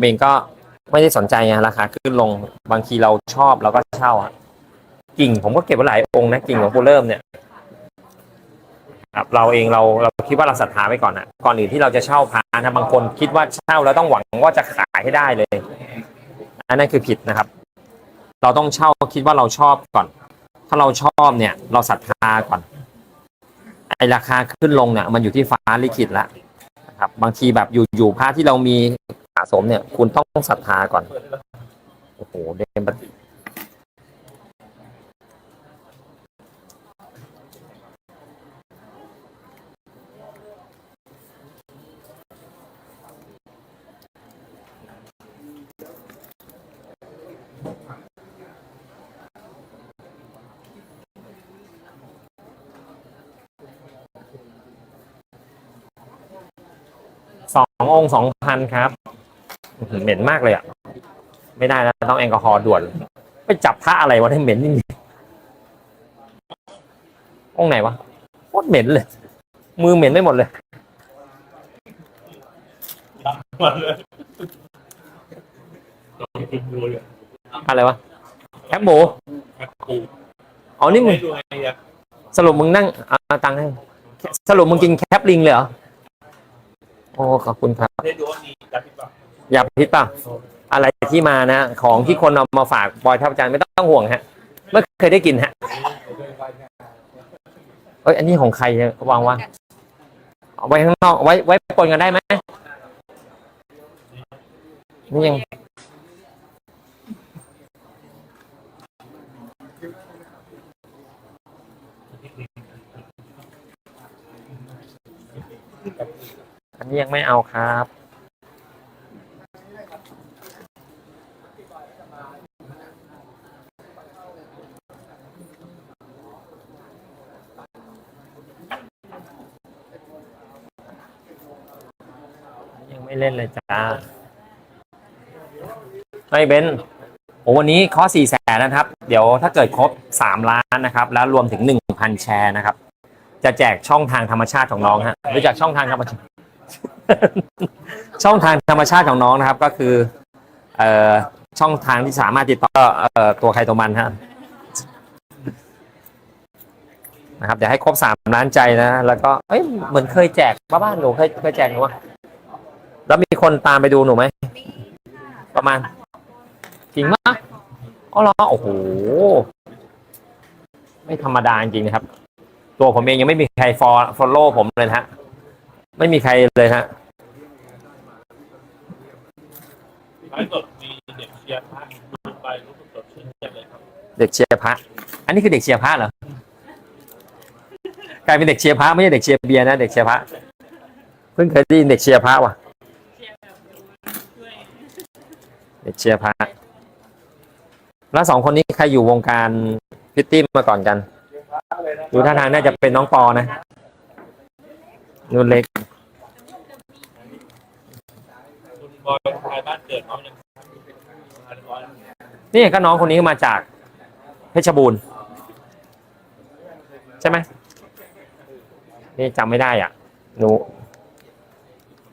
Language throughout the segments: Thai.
ผมเองก็ไม่ได้สนใจไงราคาขึ้นลงบางทีเราชอบเราก็เช่าอะกิ่งผมก็เก็บไว้หลายองค์นะกิ่งหลวงปูเริ่มเนี่ยครับเราเองเราเราคิดว่าเราศรัทธาไว้ก่อนอะก่อนอื่นที่เราจะเช่าพระนะบางคนคิดว่าเช่าแล้วต้องหวังว่าจะขายให้ได้เลย อันนั้นคือผิดนะครับ เราต้องเช่าคิดว่าเราชอบก่อน ถ้าเราชอบเนี่ย เราศรัทธาก่อนไอราคาขึ้นลงเนี่ยมันอยู่ที่ฟ้าลิขิตแล้วนะครับ บางทีแบบอยู่อยู่พระที่เรามีะสมเนี่ย คุณต้องศรัทธาก่อน โอ้โหเดมัสององค์สองพันครับ เหม็นมากเลยอะ ไม่ได้แล้วต้องแอลกอฮอล์ด่วน ไปจับพระอะไรวะที่เหม็นจริงองไหนวะโคตรเหม็นเลย มือเหม็นไม่หมดเลยมาเลยลองกินดูเลยอะไรวะแคปหมูครับครูอ๋อนี่มึงให้ดูไงอะสรุปมึงนั่งเอาตังค์ให้สรุปมึงกินแคปลิงเลยเหรอ โอ้ ขอบคุณครับ ให้ดูว่ามีจับที่ปะอย่าพิดป่ะ อะไรที่มานะ ของที่คนเอามาฝากบอยทับจันทร์ไม่ต้องห่วงฮะไม่เคยได้กินฮะเอ้ยอันนี้ของใครวางวางเอาไว้ข้างนอกไว้ไว้ปนกันได้ไหมนี่ยังอันนี้ยังไม่เอาครับ ยังไม่เล่นเลยจ้าไม่เบนโอ้วันนี้ข้อสี่แสนนะครับ เดี๋ยวถ้าเกิดครบสามล้านนะครับ แล้วรวมถึงหนึ่งพันแชร์นะครับ จะแจกช่องทางธรรมชาติของน้องฮะรู้จักช่องทางธรรมชาติ ช่องทางธรรมชาติของน้องนะครับ ก็คือ เอ่อ ช่องทางที่สามารถติดต่อตัวใครตัวมันฮะนะครับเดี๋ยวให้ครบสามล้านใจนะ แล้วก็เอ้ยเหมือนเคยแจกบ้าบ้านหนูเคยเคยแจกหนูวะแล้วมีคนตามไปดูหนูไหมประมาณจริงปะอ๋อเหรอโอ้โหไม่ธรรมดาจริงนะครับ ตัวผมเองยังไม่มีใครฟอลฟอลโล่ผมเลยฮะ ไม่มีใครเลยฮะ ชียร์พระดูไปรู้สึกสดชื่นเลยครับเด็กเชียร์พระ อันนี้คือเด็กเชียร์พระเหรอกลายเป็นเด็กเชียร์พระไม่ใช่เด็กเชียร์เบียร์นะเด็กเชียร์พระเพิ่งเคยได้ยินเด็กเชียร์พระว่ะเด็กเชียร์พระแล้วสองคนนี้ใครอยู่วงการพิตตี้มาก่อนกันดูท่าทางน่าจะเป็นน้องปอนะนุ่นเล็กคุณบอยทายบ้านเกิดน้องยังทา นี่ก็น้องคนนี้มาจากเพชรบูรณ์ใช่ไหมนี่จำไม่ได้อะหนู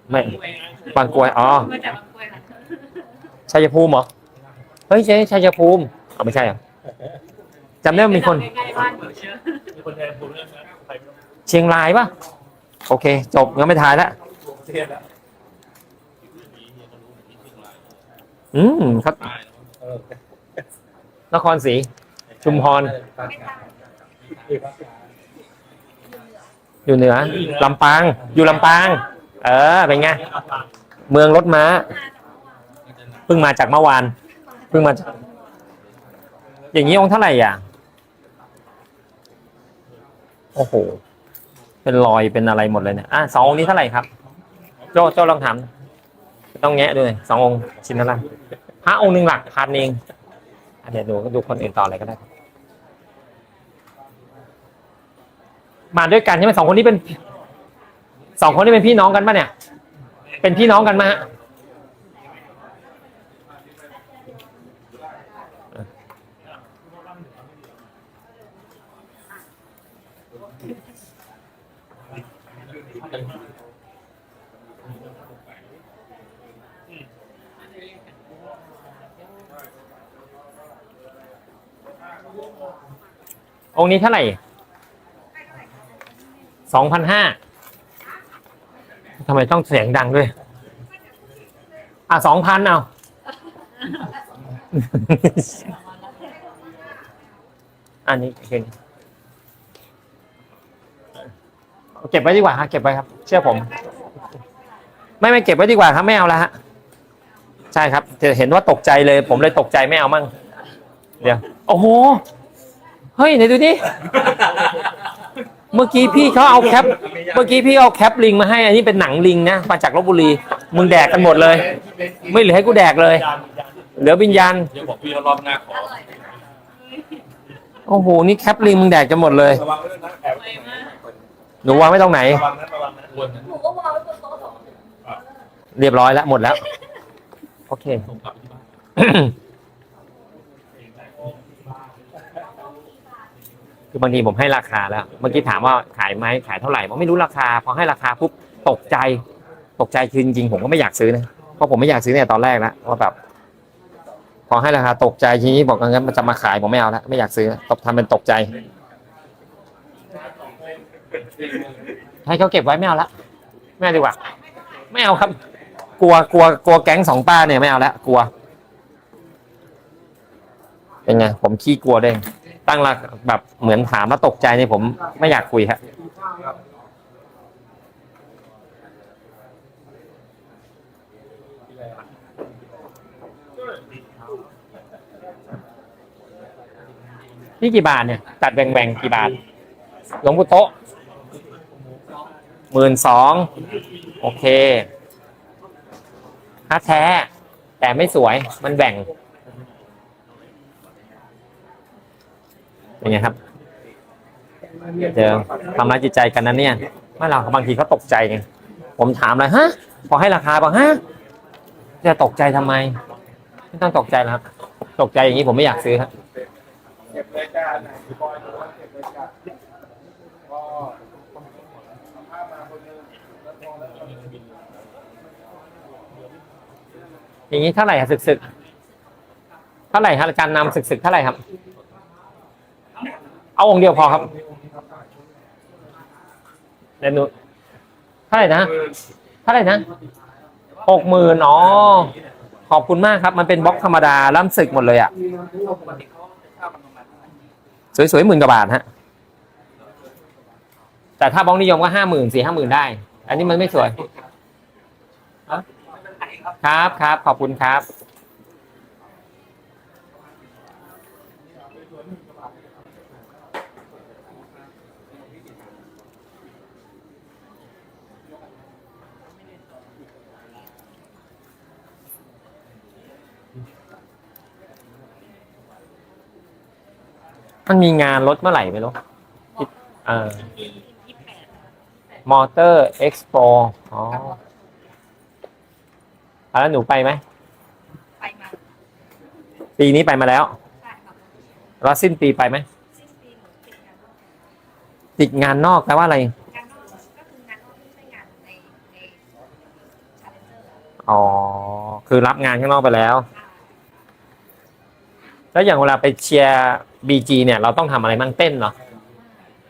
ไม่บางกรวยอ๋อมาจากบางกรวยค่ะชัยภูมิเหรอเฮ้ยใช่ชัยภูมิอ๋อไม่ใช่เหรอจำได้ว่ามีคนเชื่อมีคนแทนคุณเรื่องนะใครไม่รู้เชียงรายปะโอเค จบงั้นไม่ทายแล้ว เทียนแล้วมีเฮียก็รู้มีสิ่งไร อืมเขาตายนครศรี ชุมพร อยู่เหนือลำปาง อยู่ลำปาง เออเป็นไงเมืองรถม้าเพิ่งมาจากเมื่อวานเพิ่งมาจากอย่างนี้องค์เท่าไหร่อะโอ้โหเป็นรอยเป็นอะไรหมดเลยเนี่ยอะสององค์นี้เท่าไหร่ครับ โจ้โจ้ลองถาม ต้องแงะด้วยสององค์ชิ้นเท่าไหร่พระองค์หนึ่งหลักพันเองอะเดี๋ยวดูดูคนอื่นต่อเลยก็ได้ มาด้วยกันใช่ไหมสองคนนี้เป็นสองคนนี้เป็นพี่น้องกันปะเนี่ย เป็นพี่น้องกันมาฮะ องค์นี้เท่าไหร่สองพันห้าทำไมต้องเสียงดังด้วย อะสองพันเอาอันนี้คือเก็บไว้ดีกว่าฮะเก็บไว้ครับ เชื่อผม ไม่ไม่เก็บไว้ดีกว่าครับไม่เอาแล้วฮะใช่ครับจะเห็นว่าตกใจเลย ผมเลยตกใจไม่เอามั่งเดี๋ยว โอ้โห เฮ้ยไหนดูดิเมื่อกี้พี่เขาเอาแคป เมื่อกี้พี่เอาแคปลิงมาให้ อันนี้เป็นหนังลิงนะมาจากลบบุรี มึงแดกกันหมดเลย ไม่เหลือให้กูแดกเลย เหลือวิญญาณเดี๋ยวบอกพี่เขารอบหน้าขอโอ้โห นี่แคปลิงมึงแดกกันหมดเลย ระวังไว้ด้วยนะแอบหนูวางไว้ตรงไหน ระวังนะระวังนะควรนะหนูก็วางไว้บนโต๊ะสอง เรียบร้อยแล้วหมดแล้ว โอเค ส่งกลับที่บ้าน คือบางทีผมให้ราคาแล้ว เมื่อกี้ถามว่าขายไหมขายเท่าไหร่ผมไม่รู้ราคา พอให้ราคาปุ๊บตกใจ ตกใจคือจริงๆผมก็ไม่อยากซื้อนะ เพราะผมไม่อยากซื้อเนี่ยตอนแรกแล้วว่าแบบ พอให้ราคาตกใจทีนี้บอกงั้นมันจะมาขายผมไม่เอาแล้วไม่อยากซื้อตบทำเป็นตกใจ ให้เขาเก็บไว้ไม่เอาละไม่เอาดีกว่า ไม่เอาครับ กลัวกลัวกลัวแก๊งสองป้าเนี่ยไม่เอาแล้วกลัวเป็นไงผมขี้กลัวเด้ง ตั้งหลักแบบเหมือนถามแล้วตกใจเนี่ยผมไม่อยากคุยครับนี่กี่บาทเนี่ยตัดแบ่งๆกี่บาทหลวงปู่โต๊ะหมื่นสองโอเคฮาแท้ แต่ไม่สวยมันแบ่ง เป็นไงครับเจอทำร้ายจิตใจกันนั้นเนี่ยไม่เราบางทีเขาตกใจไงผมถามเลยฮะพอให้ราคาบอกฮะจะตกใจทำไมไม่ต้องตกใจแล้วครับ ตกใจอย่างนี้ผมไม่อยากซื้อครับอย่างนี้เท่าไหร่ครับศึกศึกเท่าไหร่ครับการนำศึกศึกเท่าไหร่ครับ เอาองค์เดียวพอครับเดี๋ยวหนูเท่าไหร่นะเท่าไหร่นะหกหมื่นอ๋อขอบคุณมากครับ มันเป็นบล็อกธรรมดาล้ำศึกหมดเลยอะสวยๆหมื่นกว่าบาทฮะแต่ถ้าบล็อกนิยมก็ห้าหมื่นสี่ห้าหมื่นได้ อันนี้มันไม่สวย ครับครับขอบคุณครับ มันมีงานรถเมื่อไหร่ไม่รู้เออมอเตอร์เอ็กซ์โปอ๋ออะแล้วหนูไปไหม ไปมา ปีนี้ไปมาแล้วใช่ครับแล้วสิ้นปีไปไหมสิ้นปีหนูติดงานติดงานนอกแปลว่าอะไร งานนอกก็คืองานนอกที่ไม่ใช่งานในในชาเลนเจอร์อ๋อ คือรับงานข้างนอกไปแล้ว แล้วอย่างเวลาไปเชียร์บีจีเนี่ยเราต้องทำอะไรบ้างเต้นเหรอ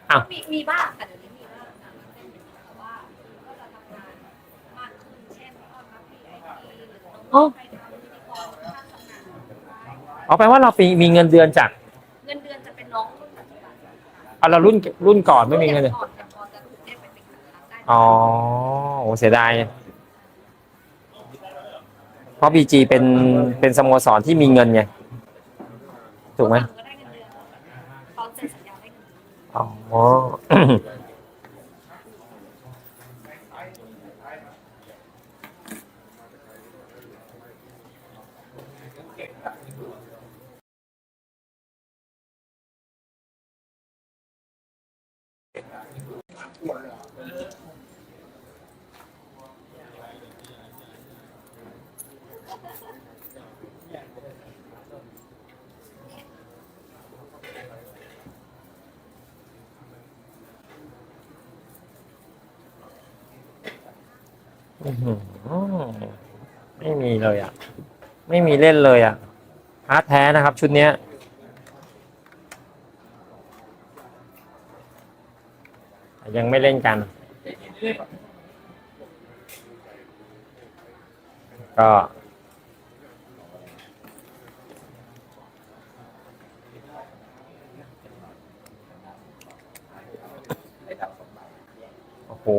อ้าว มีมีบ้างแต่เดี๋ยวนี้มีบ้างนะแต่ว่าก็จะทำงานมากขึ้นเช่นต้อนรับพีไอพีหรือต้องไปทำพิธีกรข้างสำนักอ๋อแปลว่าเราปีมีเงินเดือนจากเงินเดือนจะเป็นน้องรุ่นปัจจุบันเอาเรารุ่นรุ่นก่อนไม่มีเงินเดือนก่อนแต่พอจะถูกเรียกไปเป็นครั้งได้อ๋อโหเสียดายเพราะบีจีเป็นเป็นสโมสรที่มีเงินไง ถูกไหมก็ได้เงินเดือนตอนเซ็นสัญญาได้เงินเดือนอ๋ อไม่มีเลยอะ ไม่มีเล่นเลยอะฮาร์ดแท้นะครับ ชุดเนี้ย ยังไม่เล่นกัน ก็ ห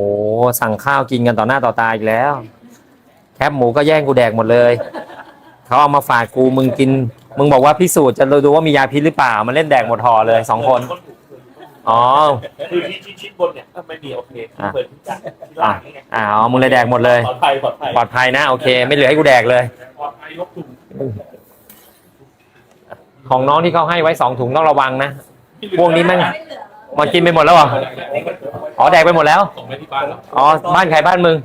สั่งข้าวกินกันต่อหน้าต่อตาอีกแล้ว แคบหมูก็แย่งกูแดกหมดเลย เขาเอามาฝากกูมึงกิน มึงบอกว่าพิสูจน์จะดูว่ามียาพิษหรือเปล่า มันเล่นแดกหมดห่อเลยสองคน อ๋อ คือที่ชิดชิดบนเนี่ยไม่มีโอเคอะเปิดที่จัดที่ล่างนี่ไงอ่าอ๋อมึงเลยแดกหมดเลย ปลอดภัยปลอดภัยปลอดภัยนะ โอเค ไม่เหลือให้กูแดกเลย ปลอดภัยยกถุงของน้องที่เขาให้ไว้สองถุงต้องระวังนะ พวกนี้มันไม่เหลือแล้ว มันกินไปหมดแล้วเหรอ อ๋อแดกไปหมดแล้ว ส่งไปที่บ้านแล้วอ๋อ บ้านใครบ้านมึง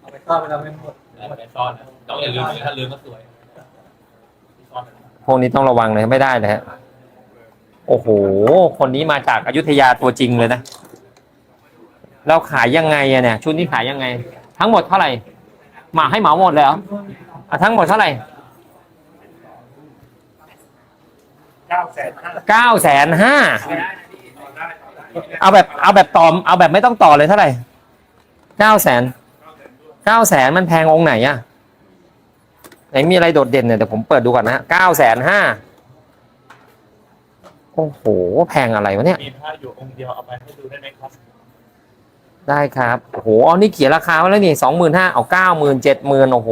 เอาไปซ่อนไปแล้วไม่หมดเอาไปซ่อนนะต้องอย่าลืมเลยถ้าลืมก็สวยซ่อนพวกนี้ต้องระวังเลยไม่ได้เลยฮะ โอ้โห คนนี้มาจากอายุทยาตัวจริงเลยนะ เราขายยังไงอะเนี่ย ชุดนี้ขายยังไง ทั้งหมดเท่าไหร่ หมาให้เหมาหมดเลยเหรออะทั้งหมดเท่าไหร่ เก้าแสนห้าเก้าแสนห้าเอาแบบเอาแบบต่อเอาแบบไม่ต้องต่อเลยเท่าไหร่เก้าแสนเก้าแสนมันแพงองค์ไหนอะไหนมีอะไรโดดเด่นเนี่ยเดี๋ยวผมเปิดดูก่อนนะเก้าแสนห้าโอ้โห แพงอะไรวะเนี่ย มีผ้าอยู่องค์เดียวเอาไปให้ดูได้ไหมครับ ได้ครับ โอ้โหอ๋อนี่เขียนราคาไว้แล้วนี่สองหมื่นห้าเอาเก้าหมื่นเจ็ดหมื่นโอ้โห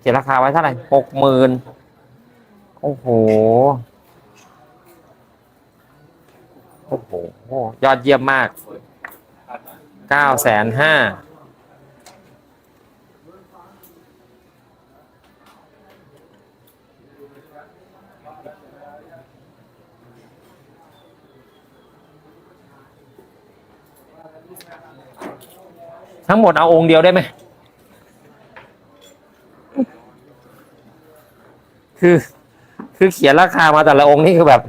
เขียนราคาไว้เท่าไหร่หกหมื่นโอ้โห โอ้โห ยอดเยี่ยมมากเก้าแสนห้าทั้งหมดเอาองค์เดียวได้ไหม คือ คือเขียนราคามาแต่ละองค์นี่คือแบบ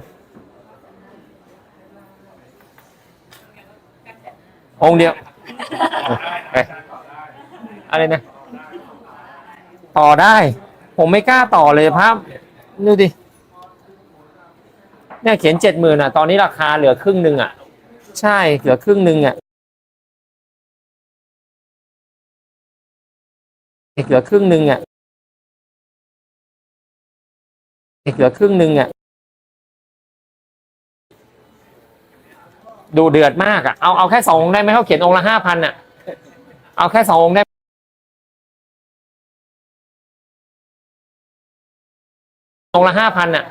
องค์เดียวเอ้ยอะไรนะ ต่อได้ ผมไม่กล้าต่อเลยภาพดูดิ เนี่ยเขียนเจ็ดหมื่นอะ ตอนนี้ราคาเหลือครึ่งหนึ่งอะ ใช่ เหลือครึ่งหนึ่งอะ เหลือครึ่งหนึ่งอะ เหลือครึ่งหนึ่งอะ ดูเดือดมากอะเอาเอาแค่สององค์ได้ไหมเขาเขียนองค์ละห้าพันอะ เอาแค่สององค์ได้องละห้าพันอะ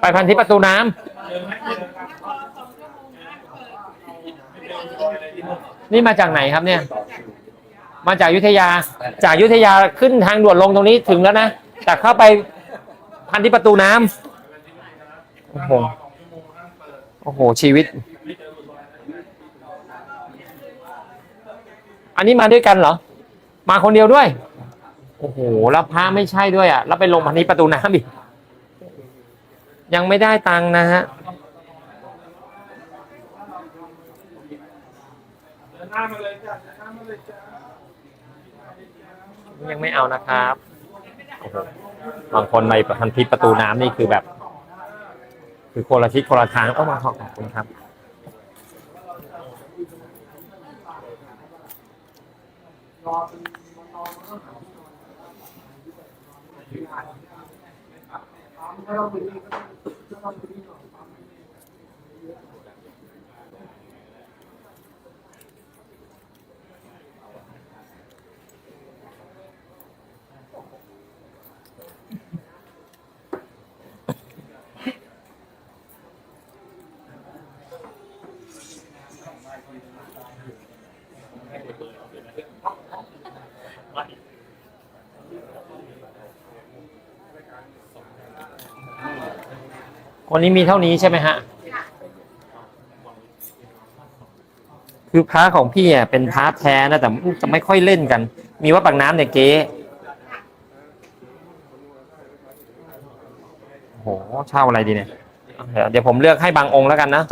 ไปพันที่ประตูน้ำนี่มาจากไหนครับเนี่ย มาจากยุธยา จากยุธยาขึ้นทางด่วนลงตรงนี้ถึงแล้วนะแต่เข้าไปพันที่ประตูน้ำ โอ้โห โอ้โห ชีวิต อันนี้มาด้วยกันเหรอ มาคนเดียวด้วย โอ้โห แล้วพระไม่ใช่ด้วยอะ แล้วไปลงพันที่ประตูน้ำอีก ยังไม่ได้ตังค์นะฮะยังไม่เอานะครับ บางคนในพันทิปประตูน้ำนี่คือแบบ คือคนละทิศคนละทางต้องมาขอบคุณครับ วันนี้มีเท่านี้ใช่ไหมฮะ คือพระของพี่อะเป็นพระแท้นะแต่จะไม่ค่อยเล่นกัน มีว่าปากน้ำเนี่ยเก๊โหเช่าอะไรดีเนี่ย เดี๋ยวเดี๋ยวผมเลือกให้บางองค์แล้วกันนะ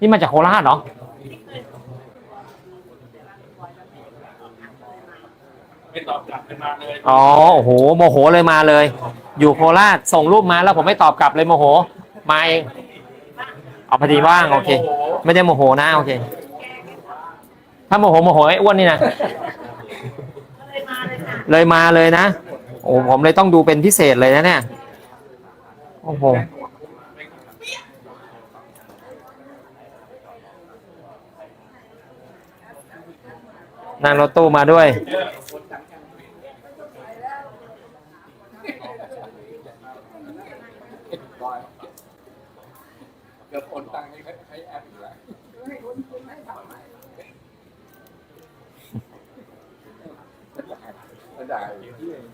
นี่มาจากโคราชเหรอ ไม่ตอบกลับกันมาเลยอ๋อโอ้โหโมโหเลยมาเลย อยู่โคราชส่งรูปมาแล้วผมไม่ตอบกลับเลยโมโหมาเองเอาพอดีว่างโอเค ไม่ได้โมโหนะโอเค ถ้าโมโหโมโหไอ้อ้วนนี่นะเลยมาเลยค่ะเลยมาเลยนะโอ้ผมเลยต้องดูเป็นพิเศษเลยนะเนี่ยโอ้โหนั่งรถตู้มาด้วย กือบโอนตังค์ให้ให้แอปอีกแล้วไม่ได้ที่เอง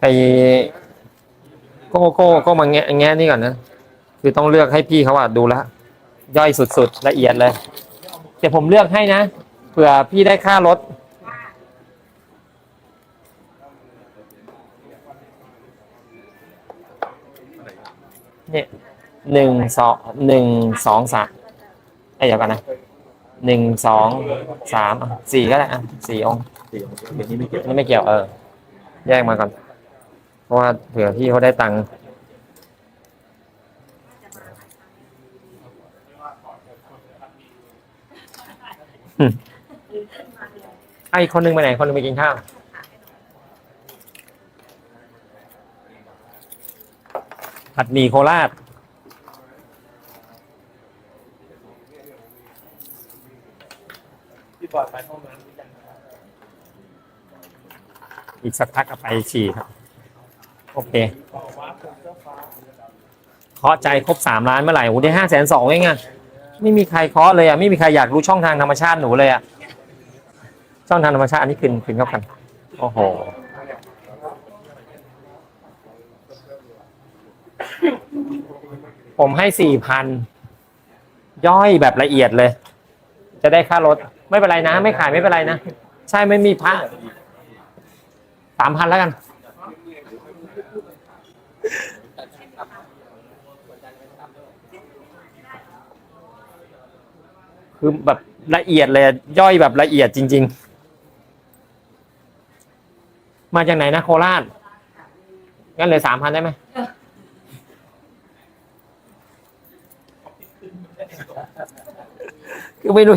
ไปโก้โก้โก็มาแงะแงะนี่ก่อนนะ คือต้องเลือกให้พี่เขาอะดูแลวย่อยสุดๆ ละเอียดเลย เดี๋ยวผมเลือกให้นะเผื่อพี่ได้ค่ารถเนี่ยหนึ่งสองหนึ่งสองสามเอ้ยเดี๋ยวกันนะหนึ่งสองสามอะสี่ก็ได้อะสี่องค์อย่างนี้ไม่เกี่ยวนี่ไม่เกี่ยวเออ แยกมาก่อน เพราะว่าเผื่อพี่เขาได้ตังค์ ไอ้คนหนึงไปไหน คนนึงไปกินข้าวผัดหมี่โคราชที่บอดไปห้องน้ำอีกสักพักก็ไปฉี่ครับ โอเคเคาะใจครบสามล้านเมื่อไหร่โอ้ได้ห้าแสนสองเองอะ ไม่มีใครเคาะเลยอะไม่มีใครอยากรู้ช่องทางธรรมชาติหนูเลยอะช่องทางธรรมชาติอันนี้คืนคืนเข้ากันโอ้โหผมให้สี่พันย่อยแบบละเอียดเลย จะได้ค่ารถไม่เป็นไรนะ ไม่ขายไม่เป็นไรนะ ใช่ไม่มีพระสามพันแล้วกัน คือแบบละเอียดเลยย่อยแบบละเอียดจริง ๆ มาจากไหนนะโคราชงั้นเลยสามพันได้ไหมคือไม่รู้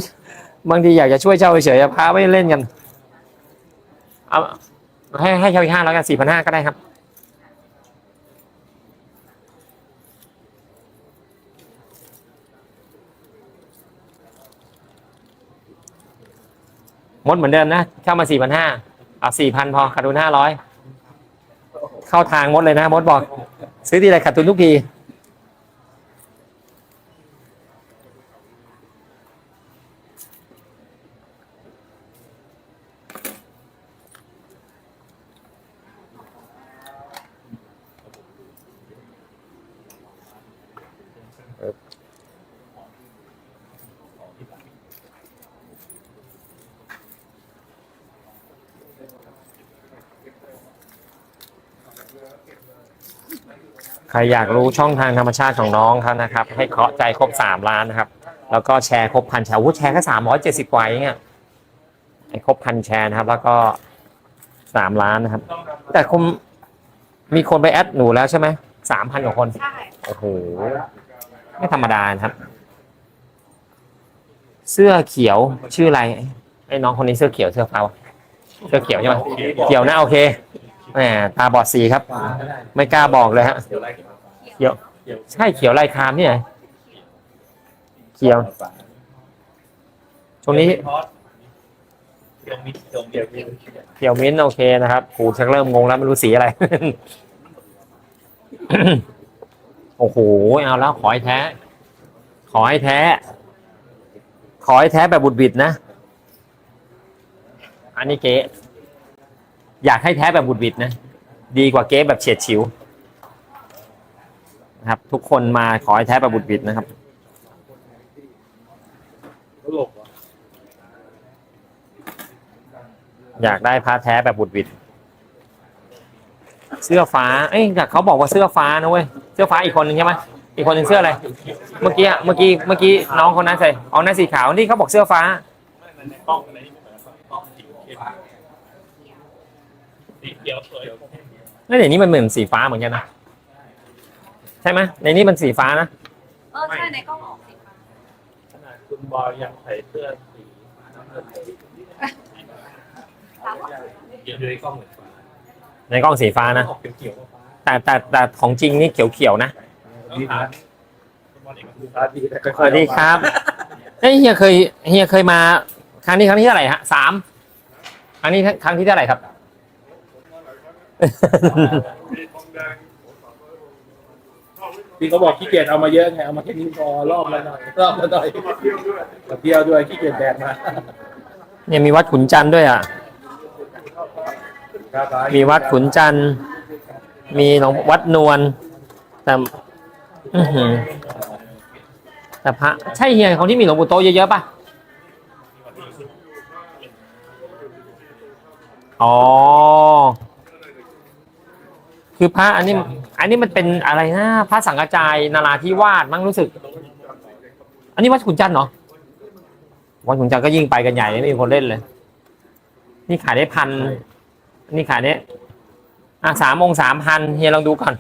บางทีอยากจะช่วยเช่าเฉยๆพาไม่เล่นกัน เอาให้ให้เช่าอีกห้าแล้วกันสี่พันห้าก็ได้ครับ มดเหมือนเดิมนะเข้ามาสี่พันห้าเอาสี่พันพอขาดทุนห้าร้อยเข้าทางมดเลยนะมดบอก ซื้อทีไรขาดทุนทุกที ครอยากรู้ช่องทางธรรมชาติของน้องเขานะครับ ให้เคาะใจครบสามล้านนะครับ แล้วก็แชร์ครบพันแชร์โอ้โหแชร์แค่สามร้อยเจ็ดสิบกว่าเองอะให้ครบพันแชร์นะครับ แล้วก็สามล้านนะครับ แต่คงมีคนไปแอดหนูแล้วใช่ไหมสามพันกว่าคนใช่โอ้โหไม่ธรรมดานะครับ เสื้อเขียวชื่ออะไรไอ้น้องคนนี้เสื้อเขียวเสื้อฟ้าวะเสื้อเขียวใช่ไหมเขียวนะโอเค แหมตาบอดสีครับ ไม่กล้าบอกเลยฮะเขียวใช่เขียวลายครามเนี่ย เขียวช่วงนี้เขียวมิดเขียวมิ้นโอเคนะครับกูชักเริ่มงงแล้วไม่รู้สีอะไร โอ้โห เอาแล้วขอให้แท้ ขอให้แท้ ขอให้แท้แบบบุดบิดนะ อันนี้เก๊ อยากให้แท้แบบบุดบิดนะ ดีกว่าเก๊แบบเฉียดฉิวนะครับ ทุกคนมาขอให้แท้แบบบุดบิดนะครับอยากได้พระแท้แบบบุดบิด เสื้อฟ้า เอ้ยแต่เขาบอกว่าเสื้อฟ้านะเว้ย เสื้อฟ้าอีกคนหนึ่งใช่ไหมอีกคนหนึ่งเสื้ออะไร เมื่อกี้อะเมื่อกี้ เมื่อกี้น้องคนนั้นใส่อ๋อนั่นสีขาว นี่เขาบอกเสื้อฟ้า สีเข้มสีเขียวสวยแล้วเดี๋ยวนี้มันเหมือนสีฟ้าเหมือนกันนะใช่ไหมในนี้มันสีฟ้านะเออใช่ในกล้องออกสีฟ้าขนาดคุณบอยยังใส่เสื้อสีน้ำเงินเลยถามว่าเขียวอยู่ในกล้องเหมือนฟ้าในกล้องสีฟ้านะออกเขียวๆฟ้าแต่แต่แต่ของจริงนี่เขียวๆนะดีนะคุณบอยเองคือฟ้าดีแต่สวัสดีครับเฮ้ยเฮียเคยเฮียเคยมาครั้งนี้ครั้งที่เท่าไหร่ฮะสามครั้งนี้ครั้งที่เท่าไหร่ครับมีทองแดง พี่เขาบอกขี้เกียจเอามาเยอะไงเอามาแค่นี้พอรอบละหน่อยรอบละหน่อยมาเที่ยวด้วยมาเที่ยวด้วยขี้เกียจแบกมาเนี่ยมีวัดขุนจันทร์ด้วยอะ มีวัดขุนจันทร์มีหลวงวัดนวลแต่อื้อหือแต่พระใช่เฮียของที่มีหลวงปู่โตเยอะๆป่ะอ๋อ คือพระอันนี้ อันนี้มันเป็นอะไรนะพระสังกจายนาราธิวาสมั้งรู้สึก อันนี้วัดขุนจันทร์เหรอวัดขุนจันทร์ก็ยิ่งไปกันใหญ่ไม่มีคนเล่นเลย นี่ขายได้พันนี่ขายได้อะสามองค์สามพันเฮียลองดูก่อน